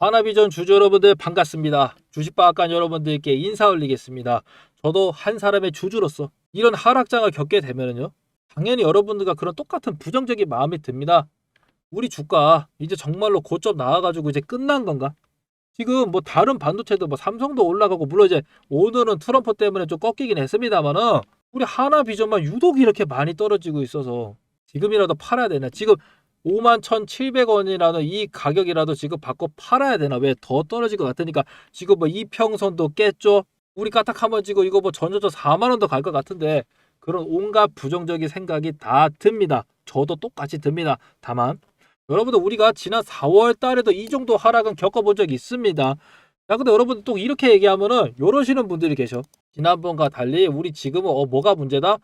하나비전 주주 여러분들 반갑습니다. 주식방앗간 여러분들께 인사 올리겠습니다. 저도 한 사람의 주주로서 이런 하락장을 겪게 되면은요. 당연히 여러분들과 그런 똑같은 부정적인 마음이 듭니다. 우리 주가 이제 정말로 고점 나와가지고 이제 끝난 건가? 지금 뭐 다른 반도체도 뭐 삼성도 올라가고 물론 이제 오늘은 트럼프 때문에 좀 꺾이긴 했습니다만은 우리 하나비전만 유독 이렇게 많이 떨어지고 있어서 지금이라도 팔아야 되나? 지금 51,700원이라는 이 가격이라도 지금 받고 팔아야 되나? 왜 더 떨어질 것 같으니까 지금 뭐 이평선도 깼죠? 우리 까딱하면 지금 이거 뭐 전저점 4만 원도 갈 것 같은데 그런 온갖 부정적인 생각이 다 듭니다. 저도 똑같이 듭니다. 다만 여러분들 우리가 지난 4월 달에도 이 정도 하락은 겪어본 적이 있습니다. 야 근데 여러분들 또 이렇게 얘기하면은 요러시는 분들이 계셔. 지난번과 달리 우리 지금은 어 뭐가 문제다?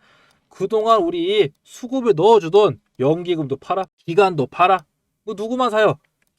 그동안 우리 수급을 넣어주던 연기금도 팔아, 기간도 팔아. 뭐 누구만 사요?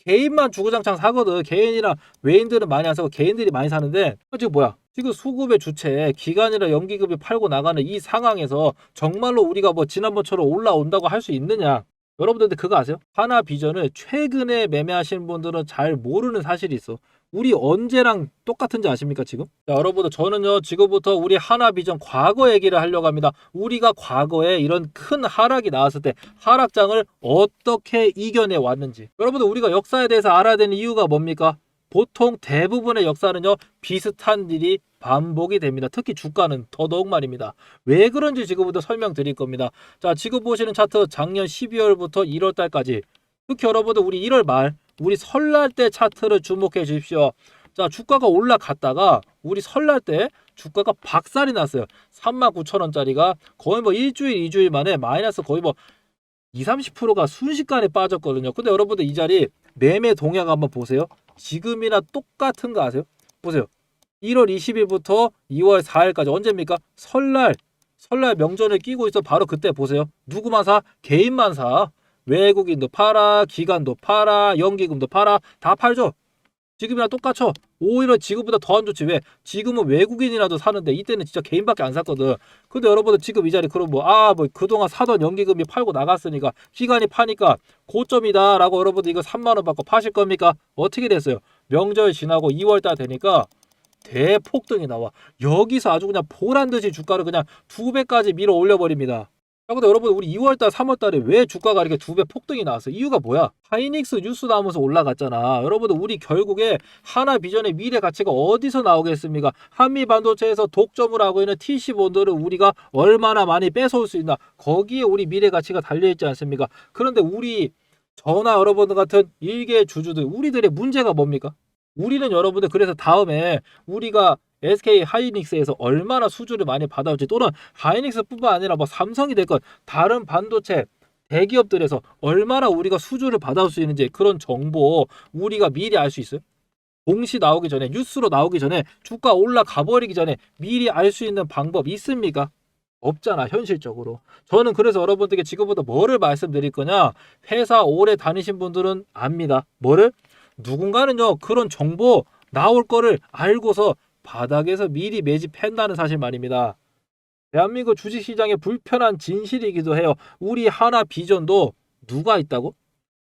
개인만 주구장창 사거든. 개인이랑 외인들은 많이 안 사고 개인들이 많이 사는데 어, 지금 뭐야? 지금 수급의 주체 기간이랑 연기금이 팔고 나가는 이 상황에서 정말로 우리가 뭐 지난번처럼 올라온다고 할 수 있느냐? 여러분들 그거 아세요? 하나 비전을 최근에 매매하시는 분들은 잘 모르는 사실이 있어. 우리 언제랑 똑같은지 아십니까 지금? 자, 여러분들 저는요 지금부터 우리 하나 비전 과거 얘기를 하려고 합니다. 우리가 과거에 이런 큰 하락이 나왔을 때 하락장을 어떻게 이겨내 왔는지. 여러분들 우리가 역사에 대해서 알아야 되는 이유가 뭡니까? 보통 대부분의 역사는요 비슷한 일이 반복이 됩니다. 특히 주가는 더더욱 말입니다. 왜 그런지 지금부터 설명드릴 겁니다. 자 지금 보시는 차트 작년 12월부터 1월 달까지 특히 여러분들 우리 1월 말 우리 설날 때 차트를 주목해 주십시오. 자, 주가가 올라갔다가 우리 설날 때 주가가 박살이 났어요. 39,000원짜리가 거의 뭐 일주일, 이주일 만에 마이너스 거의 뭐 20, 30%가 순식간에 빠졌거든요. 근데 여러분들 이 자리 매매 동향 한번 보세요. 지금이나 똑같은 거 아세요? 보세요. 1월 20일부터 2월 4일까지 언제입니까? 설날, 설날 명절을 끼고 있어 바로 그때 보세요. 누구만 사? 개인만 사. 외국인도 팔아, 기관도 팔아, 연기금도 팔아, 다 팔죠. 지금이랑 똑같죠. 오히려 지금보다 더 안 좋지. 왜? 지금은 외국인이라도 사는데 이때는 진짜 개인밖에 안 샀거든. 근데 여러분들 지금 이 자리 그럼 뭐, 아, 뭐 그동안 사던 연기금이 팔고 나갔으니까 기간이 파니까 고점이다 라고 여러분들 이거 3만원 받고 파실 겁니까? 어떻게 됐어요? 명절 지나고 2월달 되니까 대폭등이 나와. 여기서 아주 그냥 보란 듯이 주가를 그냥 두 배까지 밀어 올려버립니다. 야, 근데 여러분 우리 2월달, 3월달에 왜 주가가 이렇게 두 배 폭등이 나왔어? 이유가 뭐야? 하이닉스 뉴스 나오면서 올라갔잖아. 여러분들 우리 결국에 하나 비전의 미래 가치가 어디서 나오겠습니까? 한미 반도체에서 독점을 하고 있는 TC 본드를 우리가 얼마나 많이 뺏어올 수 있나? 거기에 우리 미래 가치가 달려 있지 않습니까? 그런데 우리 저나 여러분들 같은 일개 주주들 우리들의 문제가 뭡니까? 우리는 여러분들 그래서 다음에 우리가 SK 하이닉스에서 얼마나 수주를 많이 받아올지 또는 하이닉스뿐만 아니라 뭐 삼성이 됐건 다른 반도체 대기업들에서 얼마나 우리가 수주를 받아올 수 있는지 그런 정보 우리가 미리 알 수 있어요? 공시 나오기 전에 뉴스로 나오기 전에 주가 올라가 버리기 전에 미리 알 수 있는 방법 있습니까? 없잖아 현실적으로 저는 그래서 여러분들께 지금부터 뭐를 말씀드릴 거냐 회사 오래 다니신 분들은 압니다 뭐를 누군가는요 그런 정보 나올 거를 알고서 바닥에서 미리 매집한다는 사실 말입니다. 대한민국 주식시장의 불편한 진실이기도 해요. 우리 하나 비전도 누가 있다고?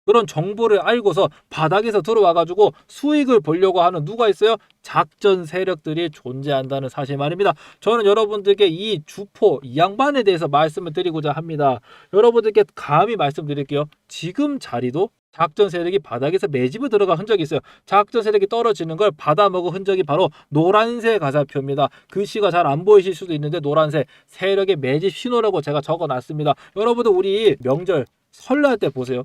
그런 정보를 알고서 바닥에서 들어와가지고 수익을 보려고 하는 누가 있어요? 작전 세력들이 존재한다는 사실 말입니다. 저는 여러분들께 이 주포, 이 양반에 대해서 말씀을 드리고자 합니다. 여러분들께 감히 말씀드릴게요. 지금 자리도 작전 세력이 바닥에서 매집을 들어간 흔적이 있어요. 작전 세력이 떨어지는 걸 받아먹은 흔적이 바로 노란색 가사표입니다. 글씨가 잘 안 보이실 수도 있는데 노란색 세력의 매집 신호라고 제가 적어놨습니다. 여러분들 우리 명절 설날 때 보세요.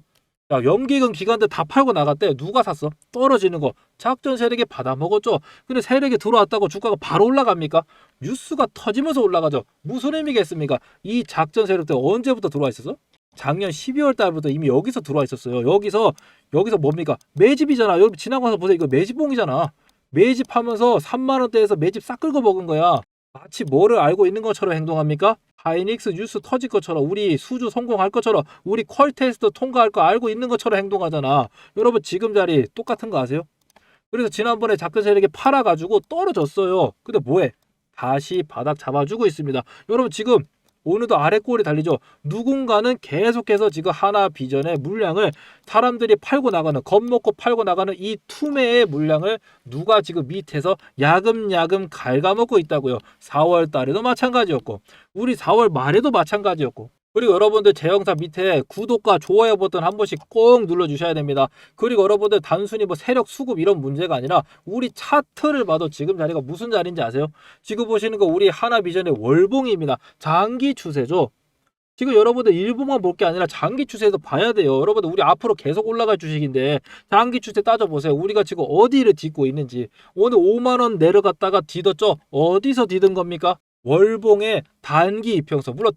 야, 연기금 기관들 다 팔고 나갔대. 누가 샀어? 떨어지는 거. 작전 세력이 받아먹었죠. 근데 세력이 들어왔다고 주가가 바로 올라갑니까? 뉴스가 터지면서 올라가죠. 무슨 의미겠습니까? 이 작전 세력들 언제부터 들어와 있었어? 작년 12월 달부터 이미 여기서 들어와 있었어요. 여기서 여기서 뭡니까? 매집이잖아. 여기 지나고 나서 보세요. 이거 매집봉이잖아. 매집하면서 3만 원대에서 매집 싹 긁어 먹은 거야. 마치 뭐를 알고 있는 것처럼 행동합니까? 하이닉스 뉴스 터질 것처럼 우리 수주 성공할 것처럼 우리 퀄 테스트 통과할 거 알고 있는 것처럼 행동하잖아. 여러분 지금 자리 똑같은 거 아세요? 그래서 지난번에 작전 세력이 팔아가지고 떨어졌어요. 근데 뭐해? 다시 바닥 잡아주고 있습니다. 여러분 지금 오늘도 아래 꼴이 달리죠. 누군가는 계속해서 지금 하나 비전의 물량을 사람들이 팔고 나가는 겁먹고 팔고 나가는 이 투매의 물량을 누가 지금 밑에서 야금야금 갉아먹고 있다고요. 4월 달에도 마찬가지였고 우리 4월 말에도 마찬가지였고 그리고 여러분들 제 영상 밑에 구독과 좋아요 버튼 한 번씩 꼭 눌러주셔야 됩니다. 그리고 여러분들 단순히 뭐 세력 수급 이런 문제가 아니라 우리 차트를 봐도 지금 자리가 무슨 자리인지 아세요? 지금 보시는 거 우리 하나비전의 월봉입니다. 장기 추세죠. 지금 여러분들 일부만 볼 게 아니라 장기 추세도 봐야 돼요. 여러분들 우리 앞으로 계속 올라갈 주식인데 장기 추세 따져보세요. 우리가 지금 어디를 딛고 있는지. 오늘 5만 원 내려갔다가 뒤졌죠. 어디서 뒤든 겁니까? 월봉의 단기 이평선. 물론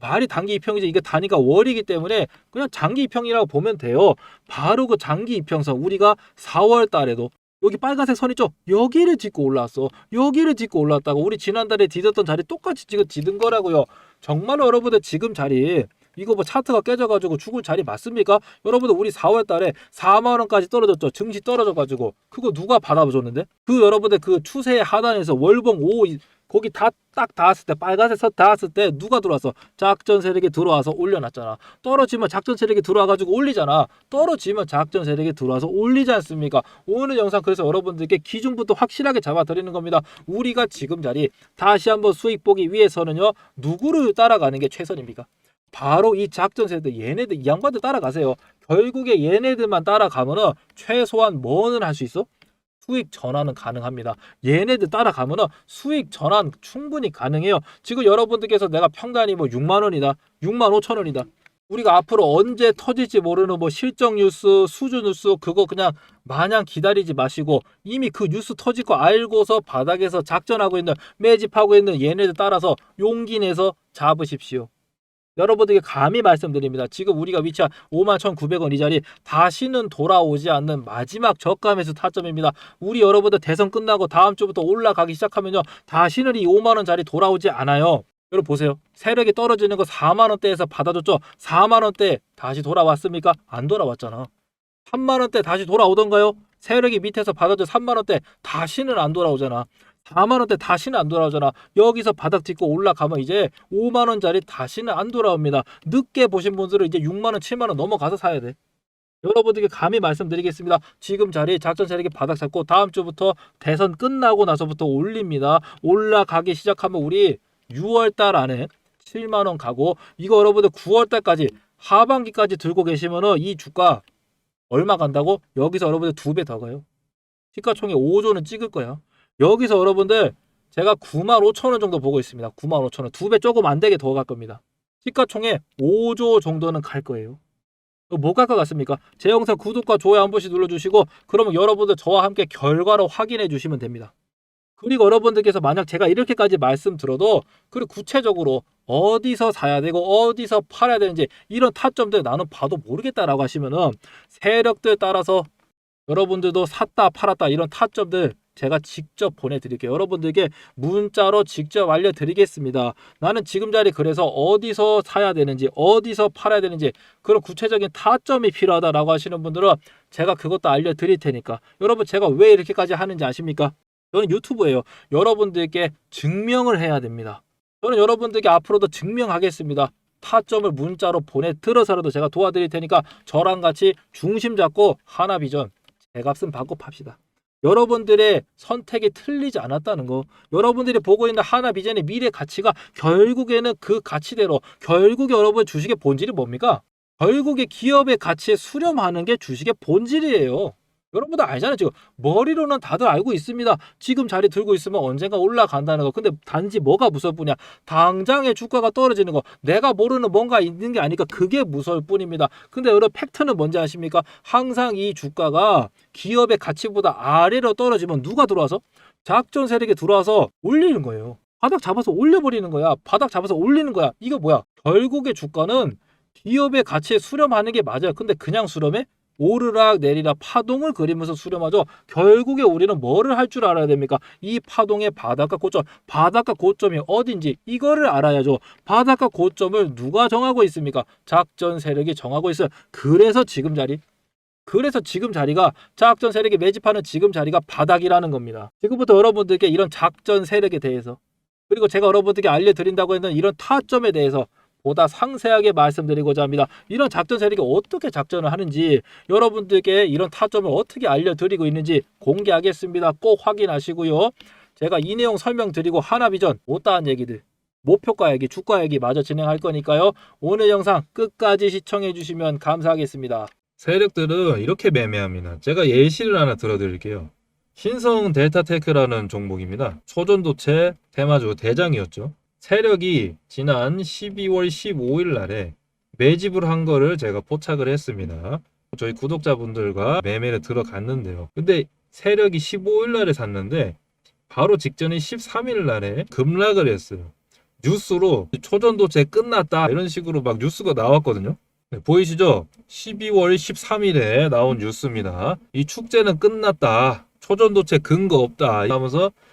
말이 단기 이평이지 이게 단위가 월이기 때문에 그냥 장기 이평이라고 보면 돼요. 바로 그 장기 이평선 우리가 4월 달에도 여기 빨간색 선 있죠? 여기를 짚고 올라왔어. 여기를 짚고 올라왔다고 우리 지난달에 뒤졌던 자리 똑같이 지금 뒤든 거라고요. 정말로 여러분들 지금 자리 이거 뭐 차트가 깨져가지고 죽을 자리 맞습니까? 여러분들 우리 4월 달에 4만 원까지 떨어졌죠. 증시 떨어져가지고 그거 누가 받아줬는데? 그 여러분들 그 추세의 하단에서 월봉 5 거기 다 딱 닿았을 때 빨간색 선 닿았을 때 누가 들어와서 작전 세력이 들어와서 올려놨잖아. 떨어지면 작전 세력이 들어와가지고 올리잖아. 떨어지면 작전 세력이 들어와서 올리지 않습니까? 오늘 영상 그래서 여러분들께 기준부터 확실하게 잡아드리는 겁니다. 우리가 지금 자리 다시 한번 수익 보기 위해서는요 누구를 따라가는 게 최선입니까? 바로 이 작전 세력들 얘네들 이 양반들 따라가세요. 결국에 얘네들만 따라가면은 최소한 뭐는 할 수 있어? 수익 전환은 가능합니다. 얘네들 따라가면은 수익 전환 충분히 가능해요. 지금 여러분들께서 내가 평단이 뭐 6만 원이다, 6만 5천 원이다. 우리가 앞으로 언제 터질지 모르는 뭐 실적 뉴스, 수주 뉴스 그거 그냥 마냥 기다리지 마시고 이미 그 뉴스 터질 거 알고서 바닥에서 작전하고 있는 매집하고 있는 얘네들 따라서 용기 내서 잡으십시오. 여러분들께 감히 말씀드립니다. 지금 우리가 위치한 51,900원 이 자리 다시는 돌아오지 않는 마지막 저가 매수 타점입니다. 우리 여러분들 대선 끝나고 다음 주부터 올라가기 시작하면요. 다시는 이 5만 원 자리 돌아오지 않아요. 여러분 보세요. 세력이 떨어지는 거 4만 원대에서 받아줬죠. 4만 원대 다시 돌아왔습니까? 안 돌아왔잖아. 3만 원대 다시 돌아오던가요? 세력이 밑에서 받아줘 3만 원대 다시는 안 돌아오잖아. 4만 원대 다시는 안 돌아오잖아. 여기서 바닥 짚고 올라가면 이제 5만 원짜리 다시는 안 돌아옵니다. 늦게 보신 분들은 이제 6만 원, 7만 원 넘어가서 사야 돼. 여러분들께 감히 말씀드리겠습니다. 지금 자리에 작전 세력이 바닥 잡고 다음 주부터 대선 끝나고 나서부터 올립니다. 올라가기 시작하면 우리 6월 달 안에 7만 원 가고 이거 여러분들 9월 달까지 하반기까지 들고 계시면은 이 주가 얼마 간다고? 여기서 여러분들 두 배 더 가요. 시가총액 5조는 찍을 거야. 여기서 여러분들 제가 9만 5천 원 정도 보고 있습니다. 9만 5천 원. 두 배 조금 안 되게 더 갈 겁니다. 시가총액 5조 정도는 갈 거예요. 못갈것 같습니까? 제 영상 구독과 좋아요 한 번씩 눌러주시고 그러면 여러분들 저와 함께 결과를 확인해 주시면 됩니다. 그리고 여러분들께서 만약 제가 이렇게까지 말씀드려도 그리고 구체적으로 어디서 사야 되고 어디서 팔아야 되는지 이런 타점들 나는 봐도 모르겠다라고 하시면은 세력들 따라서 여러분들도 샀다 팔았다 이런 타점들 제가 직접 보내드릴게요. 여러분들께 문자로 직접 알려드리겠습니다. 나는 지금 자리 그래서 어디서 사야 되는지 어디서 팔아야 되는지 그런 구체적인 타점이 필요하다라고 하시는 분들은 제가 그것도 알려드릴 테니까 여러분 제가 왜 이렇게까지 하는지 아십니까? 저는 유튜브예요. 여러분들께 증명을 해야 됩니다. 저는 여러분들께 앞으로도 증명하겠습니다. 타점을 문자로 보내 들어서라도 제가 도와드릴 테니까 저랑 같이 중심 잡고 하나 비전 제 값은 받고 팝시다. 여러분들의 선택이 틀리지 않았다는 거. 여러분들이 보고 있는 하나 비전의 미래 가치가 결국에는 그 가치대로 결국에 여러분 주식의 본질이 뭡니까? 결국에 기업의 가치에 수렴하는 게 주식의 본질이에요. 여러분들 알잖아요. 지금 머리로는 다들 알고 있습니다. 지금 자리 들고 있으면 언젠가 올라간다는 거. 근데 단지 뭐가 무서울 뿐이야. 당장의 주가가 떨어지는 거. 내가 모르는 뭔가 있는 게 아니까 그게 무서울 뿐입니다. 근데 여러분 팩트는 뭔지 아십니까? 항상 이 주가가 기업의 가치보다 아래로 떨어지면 누가 들어와서 작전 세력이 들어와서 올리는 거예요. 바닥 잡아서 올려버리는 거야. 바닥 잡아서 올리는 거야. 이거 뭐야? 결국에 주가는 기업의 가치에 수렴하는 게 맞아요. 근데 그냥 수렴해? 오르락 내리락 파동을 그리면서 수렴하죠. 결국에 우리는 뭐를 할 줄 알아야 됩니까? 이 파동의 바닥과 고점, 바닥과 고점이 어딘지 이거를 알아야죠. 바닥과 고점을 누가 정하고 있습니까? 작전 세력이 정하고 있어요. 그래서 지금 자리 그래서 지금 자리가 작전 세력이 매집하는 지금 자리가 바닥이라는 겁니다. 지금부터 여러분들께 이런 작전 세력에 대해서 그리고 제가 여러분들께 알려드린다고 했는 이런 타점에 대해서 보다 상세하게 말씀드리고자 합니다. 이런 작전 세력이 어떻게 작전을 하는지 여러분들께 이런 타점을 어떻게 알려드리고 있는지 공개하겠습니다. 꼭 확인하시고요. 제가 이 내용 설명드리고 하나비전 못다한 얘기들 목표가 얘기, 주가 얘기 마저 진행할 거니까요. 오늘 영상 끝까지 시청해 주시면 감사하겠습니다. 세력들은 이렇게 매매합니다. 제가 예시를 하나 들어드릴게요. 신성 델타테크라는 종목입니다. 초전도체 테마주 대장이었죠. 세력이 지난 12월 15일 날에 매집을 한 거를 제가 포착을 했습니다. 저희 구독자분들과 매매를 들어갔는데요. 근데 세력이 15일 날에 샀는데 바로 직전인 13일 날에 급락을 했어요. 뉴스로 초전도체 끝났다 이런 식으로 막 뉴스가 나왔거든요. 네, 보이시죠? 12월 13일에 나온 뉴스입니다. 이 축제는 끝났다. 초전도체 근거 없다. 하면서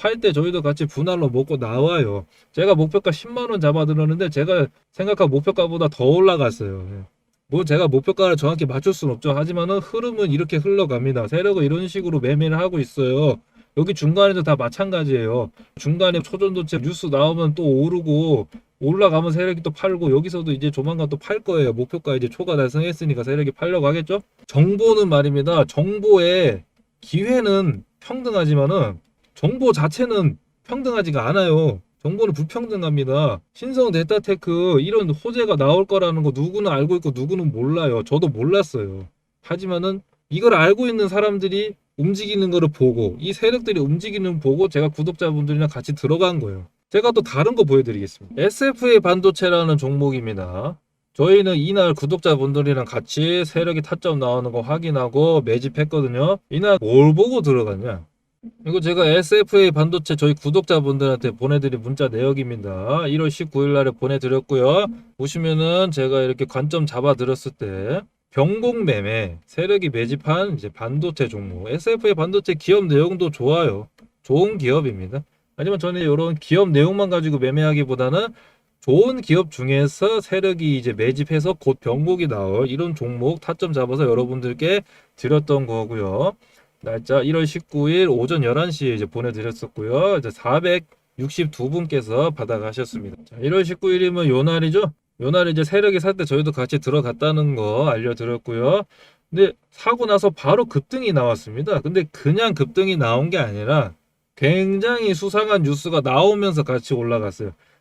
팔 때 저희도 같이 분할로 먹고 나와요. 제가 목표가 10만 원 잡아 들었는데 제가 생각한 목표가보다 더 올라갔어요. 예. 뭐 제가 목표가를 정확히 맞출 수는 없죠. 하지만은 흐름은 이렇게 흘러갑니다. 세력은 이런 식으로 매매를 하고 있어요. 여기 중간에도 다 마찬가지예요. 중간에 초전도체 뉴스 나오면 또 오르고 올라가면 세력이 또 팔고 여기서도 이제 조만간 또 팔 거예요. 목표가 이제 초과 달성했으니까 세력이 팔려고 하겠죠. 정보는 말입니다. 정보의 기회는 평등하지만은 정보 자체는 평등하지가 않아요. 정보는 불평등합니다. 신성 데이터테크 이런 호재가 나올 거라는 거 누구는 알고 있고 누구는 몰라요. 저도 몰랐어요. 하지만은 이걸 알고 있는 사람들이 움직이는 거를 보고 이 세력들이 움직이는 거 보고 제가 구독자분들이랑 같이 들어간 거예요. 제가 또 다른 거 보여드리겠습니다. SFA 반도체라는 종목입니다. 저희는 이날 구독자분들이랑 같이 세력이 타점 나오는 거 확인하고 매집했거든요. 이날 뭘 보고 들어갔냐? 이거 제가 SFA 반도체 저희 구독자분들한테 보내드린 문자 내역입니다. 1월 19일 날에 보내드렸고요. 보시면은 제가 이렇게 관점 잡아드렸을 때 병공 매매 세력이 매집한 이제 반도체 종목 SFA 반도체 기업 내용도 좋아요. 좋은 기업입니다. 하지만 저는 이런 기업 내용만 가지고 매매하기보다는 좋은 기업 중에서 세력이 이제 매집해서 곧 병목이 나올 이런 종목 타점 잡아서 여러분들께 드렸던 거고요. 날짜 1월 19일 오전 11시에 이제 보내드렸었고요. 이제 462분께서 받아가셨습니다. 자, 1월 19일이면 요 날이죠? 요날 이제 세력이 살 때 저희도 같이 들어갔다는 거 알려드렸고요. 근데 사고 나서 바로 급등이 나왔습니다. 근데 그냥 급등이 나온 게 아니라 굉장히 수상한 뉴스가 나오면서 같이 올라갔어요.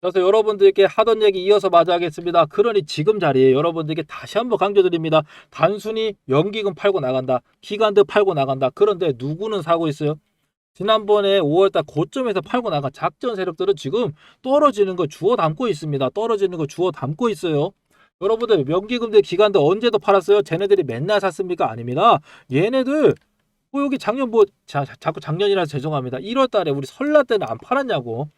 그래서 여러분들께 하던 얘기 이어서 마저 하겠습니다. 그러니 지금 자리에 여러분들께 다시 한번 강조드립니다. 단순히 연기금 팔고 나간다. 기간도 팔고 나간다. 그런데 누구는 사고 있어요? 지난번에 5월달 고점에서 팔고 나간 작전 세력들은 지금 떨어지는 거 주워 담고 있습니다. 떨어지는 거 주워 담고 있어요. 여러분들 연기금들 기간도 언제도 팔았어요? 쟤네들이 맨날 샀습니까? 아닙니다. 얘네들 뭐 여기 작년 뭐 자, 자꾸 작년이라 죄송합니다. 1월달에 우리 설날 때는 안 팔았냐고.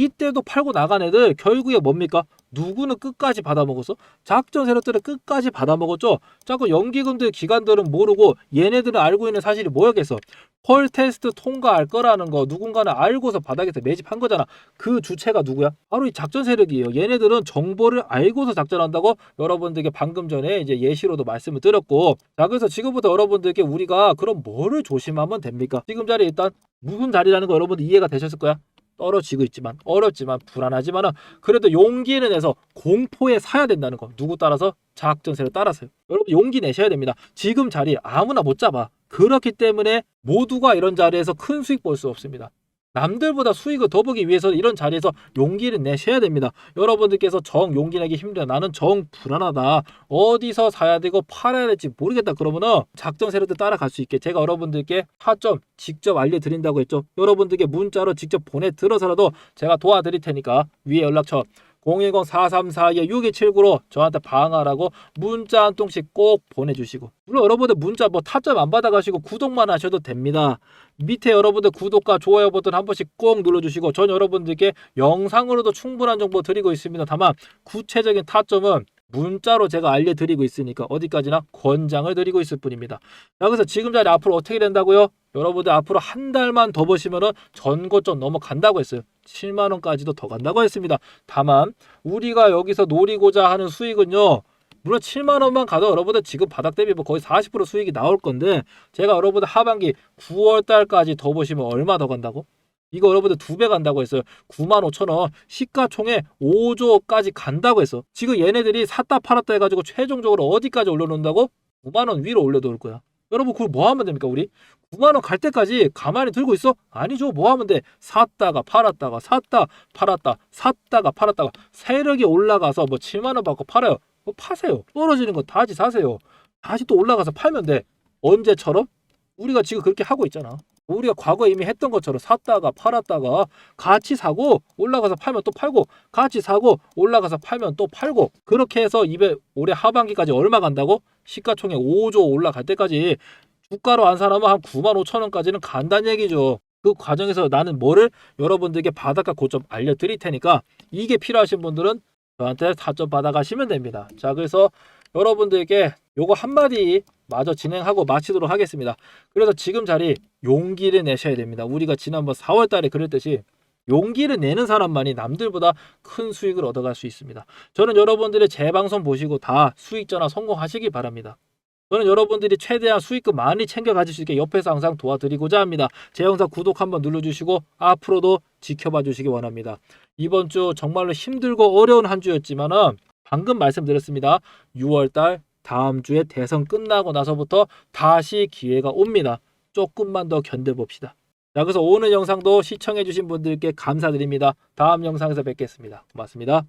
이때도 팔고 나간 애들 결국에 뭡니까? 누구는 끝까지 받아먹었어? 작전 세력들은 끝까지 받아먹었죠. 자꾸 연기금들 기관들은 모르고 얘네들은 알고 있는 사실이 뭐였겠어? 펄 테스트 통과할 거라는 거 누군가는 알고서 바닥에서 매집한 거잖아. 그 주체가 누구야? 바로 이 작전 세력이에요. 얘네들은 정보를 알고서 작전한다고 여러분들께 방금 전에 이제 예시로도 말씀을 드렸고 자 그래서 지금부터 여러분들께 우리가 그럼 뭐를 조심하면 됩니까? 지금 자리 일단 무슨 자리라는 거 여러분들 이해가 되셨을 거야? 떨어지고 있지만 어렵지만 불안하지만은 그래도 용기는 내서 공포에 사야 된다는 거 누구 따라서? 작전세를 따라서요. 여러분 용기 내셔야 됩니다. 지금 자리 아무나 못 잡아. 그렇기 때문에 모두가 이런 자리에서 큰 수익 볼 수 없습니다 남들보다 수익을 더 보기 위해서 이런 자리에서 용기를 내셔야 됩니다. 여러분들께서 정 용기 내기 힘들어 나는 정 불안하다. 어디서 사야 되고 팔아야 될지 모르겠다. 그러면은 작전 세력들 따라갈 수 있게 제가 여러분들께 타점 직접 알려드린다고 했죠. 여러분들께 문자로 직접 보내들어서라도 제가 도와드릴 테니까 위에 연락처 010-4342-6279로 저한테 방하라고 문자 한 통씩 꼭 보내주시고 물론 여러분들 문자 뭐 타점 안 받아가시고 구독만 하셔도 됩니다. 밑에 여러분들 구독과 좋아요 버튼 한 번씩 꼭 눌러주시고 전 여러분들께 영상으로도 충분한 정보 드리고 있습니다. 다만 구체적인 타점은 문자로 제가 알려드리고 있으니까 어디까지나 권장을 드리고 있을 뿐입니다. 자, 그래서 지금 자리 앞으로 어떻게 된다고요? 여러분들 앞으로 한 달만 더 보시면은 전고점 넘어간다고 했어요. 7만 원까지도 더 간다고 했습니다. 다만 우리가 여기서 노리고자 하는 수익은요. 물론 7만 원만 가도 여러분들 지금 바닥 대비 뭐 거의 40% 수익이 나올 건데 제가 여러분들 하반기 9월 달까지 더 보시면 얼마 더 간다고? 이거 여러분들 두 배 간다고 했어요. 9만 5천 원 시가총액 5조까지 간다고 했어. 지금 얘네들이 샀다 팔았다 해가지고 최종적으로 어디까지 올려놓는다고? 9만 원 위로 올려놓을 거야. 여러분 그걸 뭐 하면 됩니까 우리? 9만 원 갈 때까지 가만히 들고 있어? 아니죠. 뭐 하면 돼? 샀다가 팔았다가 샀다 팔았다 샀다가 팔았다가 세력이 올라가서 뭐 7만 원 받고 팔아요. 뭐 파세요. 떨어지는 거 다시 사세요. 다시 또 올라가서 팔면 돼. 언제처럼? 우리가 지금 그렇게 하고 있잖아. 우리가 과거에 이미 했던 것처럼 샀다가 팔았다가 같이 사고 올라가서 팔면 또 팔고 같이 사고 올라가서 팔면 또 팔고 그렇게 해서 입에 올해 하반기까지 얼마 간다고? 시가총액 5조 올라갈 때까지 주가로 안 사나면 한 9만 5천 원까지는 간다는 얘기죠. 그 과정에서 나는 뭐를 여러분들께 바닷가 고점 알려드릴 테니까 이게 필요하신 분들은 저한테 타점 받아가시면 됩니다. 자, 그래서 여러분들께 요거 한마디 마저 진행하고 마치도록 하겠습니다. 그래서 지금 자리 용기를 내셔야 됩니다. 우리가 지난번 4월 달에 그랬듯이 용기를 내는 사람만이 남들보다 큰 수익을 얻어갈 수 있습니다. 저는 여러분들의 제 방송 보시고 다 수익 전화 성공하시기 바랍니다. 저는 여러분들이 최대한 수익금 많이 챙겨 가질 수 있게 옆에서 항상 도와드리고자 합니다. 제 영상 구독 한번 눌러주시고 앞으로도 지켜봐 주시기 원합니다. 이번 주 정말로 힘들고 어려운 한 주였지만은 방금 말씀드렸습니다. 6월달 다음 주에 대선 끝나고 나서부터 다시 기회가 옵니다. 조금만 더 견뎌봅시다. 자, 그래서 오늘 영상도 시청해주신 분들께 감사드립니다. 다음 영상에서 뵙겠습니다. 고맙습니다.